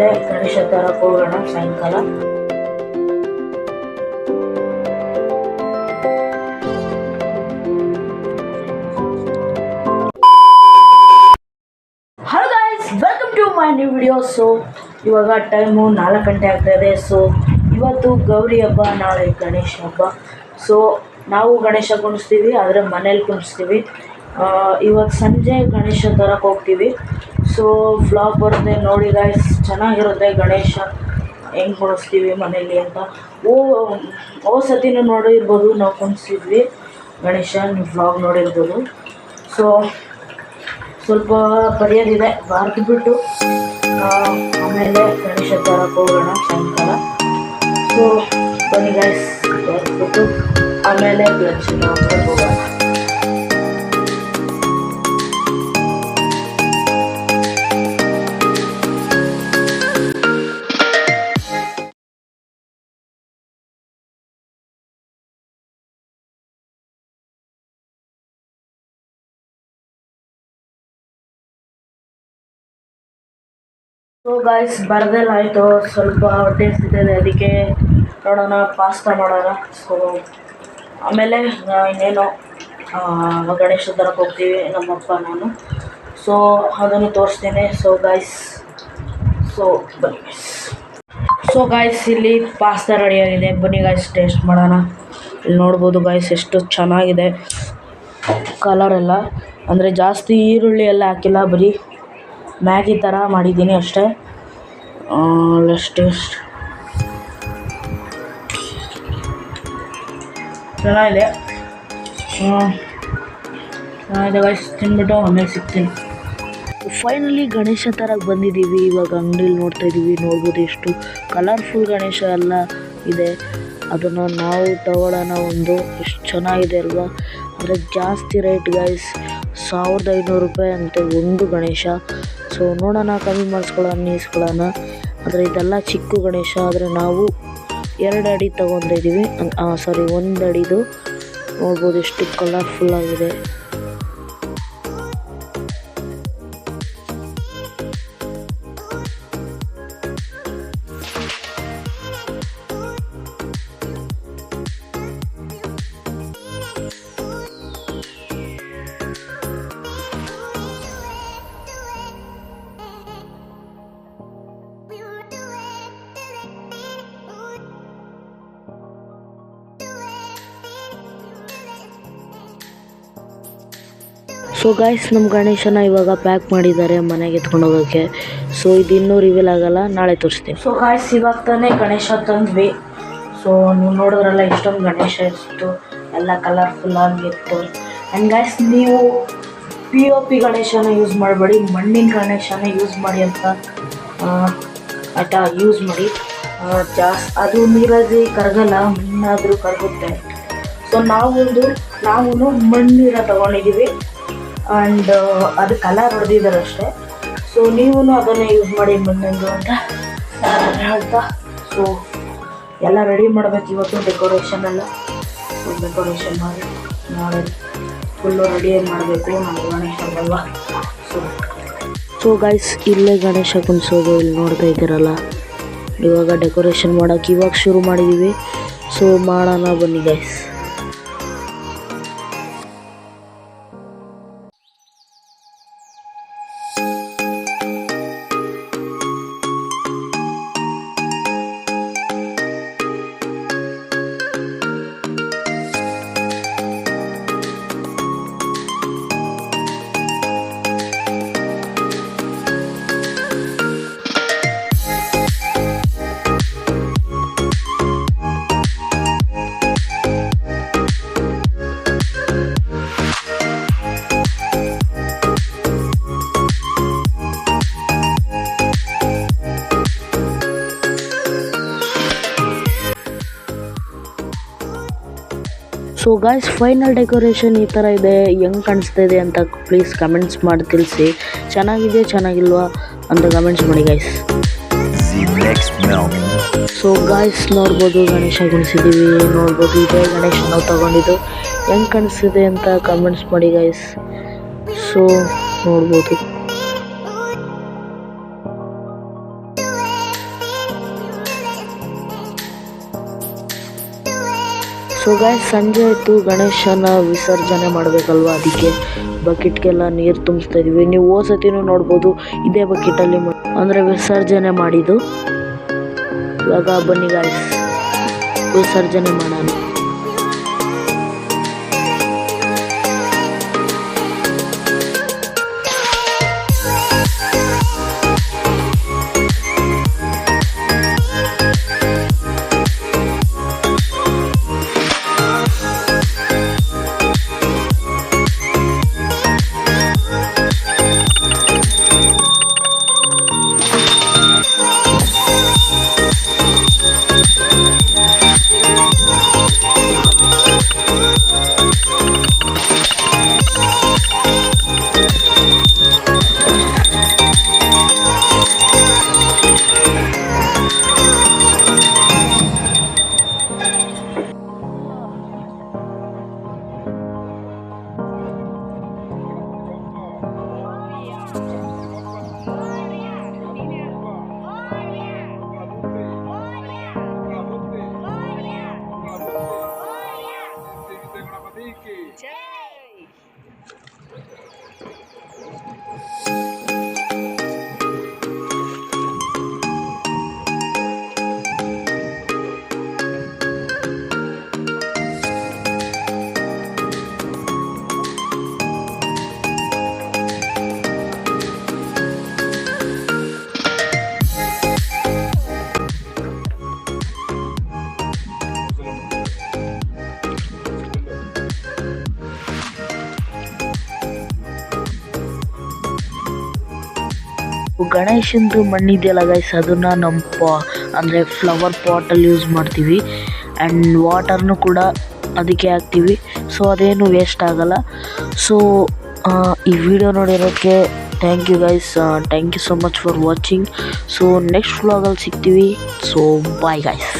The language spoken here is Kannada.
ಆಮೇಲೆ ಗಣೇಶ ತರಕ್ಕೆ ಹೋಗೋಣ ಸಾಯಂಕಾಲ hello guys welcome to my new video so ಇವಾಗ ಟೈಮು ನಾಲ್ಕು ಗಂಟೆ ಆಗ್ತಾ ಇದೆ. ಸೊ ಇವತ್ತು ಗೌರಿ ಹಬ್ಬ, ನಾಳೆ ಗಣೇಶ ಹಬ್ಬ. ಸೊ ನಾವು ಗಣೇಶ ಕುಣಿಸ್ತೀವಿ, ಆದರೆ ಮನೇಲಿ ಕುಣಿಸ್ತೀವಿ. ಇವತ್ತು ಸಂಜೆ ಗಣೇಶ ತರಕ್ಕೆ ಹೋಗ್ತೀವಿ. ಸೊ ವ್ಲಾಗ್ ಬರುತ್ತೆ ನೋಡಿ ಗಾಯ್ಸ್ ಚೆನ್ನಾಗಿರುತ್ತೆ. ಗಣೇಶ ಹೆಂಗೆ ಕೊಡಿಸ್ತೀವಿ ಮನೇಲಿ ಅಂತ. ಓ ಓ ಸತಿನೂ ನೋಡಿರ್ಬೋದು ನಾವು ಕುಣಿಸಿದ್ವಿ. ಗಣೇಶ, ನೀವು ವ್ಲಾಗ್ ನೋಡಿರ್ಬೋದು. ಸೊ ಸ್ವಲ್ಪ ಬರೆಯೋದಿದೆ ಬಿಟ್ಟು ಆಮೇಲೆ ಗಣೇಶ ತರಕ್ಕೆ ಹೋಗೋಣ ಸಾಯಂಕಾಲ. ಸೊ ಬನ್ನಿ ಗೈಸ್ ಬರೆದ್ಬಿಟ್ಟು ಆಮೇಲೆ ಗಣೇಶ ಹೋಗೋಣ. ಸೊ ಗಾಯ್ಸ್ ಬರ್ದೆಲ್ಲ ಆಯಿತು ಸ್ವಲ್ಪ ಹೊಟ್ಟೆ ಇದ್ದಿದೆ ಅದಕ್ಕೆ ನೋಡೋಣ ಪಾಸ್ತಾ ಮಾಡೋಣ. ಸೊ ಆಮೇಲೆ ಇನ್ನೇನು ಗಣೇಶ ತರಕ್ಕೆ ಹೋಗ್ತೀವಿ, ನಮ್ಮಪ್ಪ, ನಾನು. ಸೊ ಅದನ್ನು ತೋರಿಸ್ತೀನಿ. ಸೊ ಗಾಯ್ಸ್ ಸೊ ಬನ್ನಿ. ಸೊ ಗಾಯ್ಸ್ ಇಲ್ಲಿ ಪಾಸ್ತಾ ರೆಡಿಯಾಗಿದೆ ಬನ್ನಿ ಗಾಯ್ಸ್ ಟೇಸ್ಟ್ ಮಾಡೋಣ. ಇಲ್ಲಿ ನೋಡ್ಬೋದು ಗಾಯ್ಸ್ ಎಷ್ಟು ಚೆನ್ನಾಗಿದೆ. ಕಲರ್ ಎಲ್ಲ. ಅಂದರೆ ಜಾಸ್ತಿ ಈರುಳ್ಳಿ ಎಲ್ಲ ಹಾಕಿಲ್ಲ, ಬರೀ ಮ್ಯಾಗಿ ಥರ ಮಾಡಿದ್ದೀನಿ ಅಷ್ಟೇ. ಚೆನ್ನಾಗಿದೆ. ಚೆನ್ನಾಗಿದೆ ಗೈಸ್ ತಿಂದ್ಬಿಟ್ಟು ಆಮೇಲೆ ಸಿಗ್ತೀನಿ. ಫೈನಲಿ ಗಣೇಶ ಥರ ಬಂದಿದ್ದೀವಿ. ಇವಾಗ ಅಂಗಡಿಲಿ ನೋಡ್ತಾ ಇದ್ದೀವಿ. ನೋಡ್ಬೋದು ಎಷ್ಟು ಕಲರ್ಫುಲ್ ಗಣೇಶ ಎಲ್ಲ ಇದೆ. ಅದನ್ನು ನಾವು ತಗೊಳ್ಳೋಣ ಒಂದು. ಎಷ್ಟು ಚೆನ್ನಾಗಿದೆ ಅಲ್ವಾ? ಅಂದರೆ ಜಾಸ್ತಿ ರೇಟ್ ಗೈಸ್ ಸಾವಿರದ ಐನೂರು ರೂಪಾಯಿ ಅಂತೆ ಒಂದು ಗಣೇಶ. ಸೊ ನೋಡೋಣ, ಕಮ್ಮಿ ಮಾಡಿಸ್ಕೊಳ್ಳೋಣ ನೀಸ್ಕೊಳ್ಳೋಣ ಆದರೆ ಇದೆಲ್ಲ ಚಿಕ್ಕ ಗಣೇಶ, ಆದರೆ ನಾವು ಎರಡು ಅಡಿ ತೊಗೊಂಡಿದ್ದೀವಿ ಸಾರಿ ಒಂದು ಅಡಿದು ನೋಡ್ಬೋದು ಎಷ್ಟು ಕಲರ್ಫುಲ್ ಆಗಿದೆ. ಸೊ ಗಾಯ್ಸ್ ನಮ್ಮ ಗಣೇಶನ ಇವಾಗ ಪ್ಯಾಕ್ ಮಾಡಿದ್ದಾರೆ ಮನೆಗೆ ಎತ್ಕೊಂಡು ಹೋಗೋಕ್ಕೆ ಸೊ ಇದು ಇನ್ನೂ ರಿವೀಲ್ ಆಗಲ್ಲ, ನಾಳೆ ತೋರಿಸ್ತೀನಿ. ಸೊ ಗಾಯ್ಸ್ ಇವಾಗ ತಾನೇ ಗಣೇಶ ತಂದ್ವಿ. ಸೊ ನೀವು ನೋಡಿದ್ರಲ್ಲ ಇಷ್ಟೊಂದು ಗಣೇಶ ಇತ್ತು. ಎಲ್ಲ ಕಲರ್ಫುಲ್ ಆಗಿತ್ತು. ಆ್ಯಂಡ್ ಗಾಯ್ಸ್ ನೀವು ಪಿ ಒ ಪಿ ಗಣೇಶನ ಯೂಸ್ ಮಾಡಬೇಡಿ, ಮಣ್ಣಿನ ಗಣೇಶನ ಯೂಸ್ ಮಾಡಿ ಅಂತ ಆಯಿತಾ ಯೂಸ್ ಮಾಡಿ. ಜಾಸ್, ಅದು ನೀರಲ್ಲಿ ಕರಗಲ್ಲ, ಮಣ್ಣಾದರೂ ಕರಗುತ್ತೆ. ಸೊ ನಾವೊಂದು ನಾವು ಮಣ್ಣಿರ ತಗೊಂಡಿದ್ದೀವಿ ಆ್ಯಂಡ್ ಅದು ಕಲರ್ ಹೊಡೆದಿದ್ದಾರೆ ಅಷ್ಟೇ. ಸೊ ನೀವು ಅದನ್ನೇ ಯೂಸ್ ಮಾಡಿ ಬಂದಂದು ಅಂತ ಹೇಳ್ತಾ. ಸೊ ಎಲ್ಲ ರೆಡಿ ಮಾಡಬೇಕು ಇವತ್ತು ಡೆಕೋರೇಷನ್ ಎಲ್ಲ. ಡೆಕೋರೇಷನ್ ಮಾಡಿ, ನಾಳೆ ಫುಲ್ಲು ರೆಡಿ ಮಾಡಬೇಕು ನಾವು ಗಣೇಶ ಅಲ್ವಾ. ಸೊ ಸೊ ಗೈಸ್ ಇಲ್ಲೇ ಗಣೇಶ ಕುಣಿಸೋದು ಇಲ್ಲಿ ನೋಡ್ತಾ ಇದ್ದೀರಲ್ಲ. ಇವಾಗ ಡೆಕೋರೇಷನ್ ಮಾಡೋಕ್ಕೆ ಇವಾಗ ಶುರು ಮಾಡಿದ್ದೀವಿ ಸೊ ಮಾಡೋಣ ಬನ್ನಿ guys so guys final decoration ಈ ಥರ ಇದೆ. ಹೆಂಗೆ ಕಾಣಿಸ್ತಾ ಇದೆ ಅಂತ ಪ್ಲೀಸ್ ಕಮೆಂಟ್ಸ್ ಮಾಡಿ ತಿಳಿಸಿ. ಚೆನ್ನಾಗಿದೆ ಚೆನ್ನಾಗಿಲ್ವಾ ಅಂತ ಕಮೆಂಟ್ಸ್ ಮಾಡಿ ಗಾಯ್ಸ್. ಸೊ ಗಾಯ್ಸ್ ನೋಡ್ಬೋದು ಗಣೇಶ ಗುಣಿಸಿದ್ದೀವಿ ನೋಡ್ಬೋದು ಇದೇ ಗಣೇಶ ನಾವು ತೊಗೊಂಡಿದ್ದು. ಹೆಂಗೆ ಕಾಣಿಸ್ತಿದೆ ಅಂತ ಕಮೆಂಟ್ಸ್ ಮಾಡಿ ಗಾಯ್ಸ್ ಸೊ ನೋಡ್ಬೋದು. ಸೊ ಗಾಯ್ಸ್ ಸಂಜೆ ಆಯಿತು. ಗಣೇಶನ ವಿಸರ್ಜನೆ ಮಾಡಬೇಕಲ್ವಾ ಅದಕ್ಕೆ? ಬಕೆಟ್ಗೆಲ್ಲ ನೀರು ತುಂಬಿಸ್ತಾ ಇದೀವಿ. ನೀವು ಹೋದ ಸತಿನೂ ನೋಡ್ಬೋದು, ಇದೇ ಬಕೆಟಲ್ಲಿ ಅಂದರೆ ವಿಸರ್ಜನೆ ಮಾಡಿದ್ದು. ಇವಾಗ ಬನ್ನಿ ಗಾಯ್ಸ್ ವಿಸರ್ಜನೆ ಮಾಡೋಣ. ಗಣೇಶಂದು ಮಣ್ಣಿದೆಯಲ್ಲ ಗೈಸ್ ಅದನ್ನ ನಮ್ಮ ಪಾ, ಅಂದರೆ ಫ್ಲವರ್ ಪಾಟಲ್ಲಿ ಯೂಸ್ ಮಾಡ್ತೀವಿ. ಆ್ಯಂಡ್ ವಾಟರ್ನು ಕೂಡ ಅದಕ್ಕೆ ಹಾಕ್ತೀವಿ. ಸೊ ಅದೇನು ವೇಸ್ಟ್ ಆಗಲ್ಲ. ಸೊ ಈ video ನೋಡಿರೋಕ್ಕೆ thank you guys thank you so much for watching so next ವ್ಲಾಗಲ್ಲಿ ಸಿಗ್ತೀವಿ. So bye guys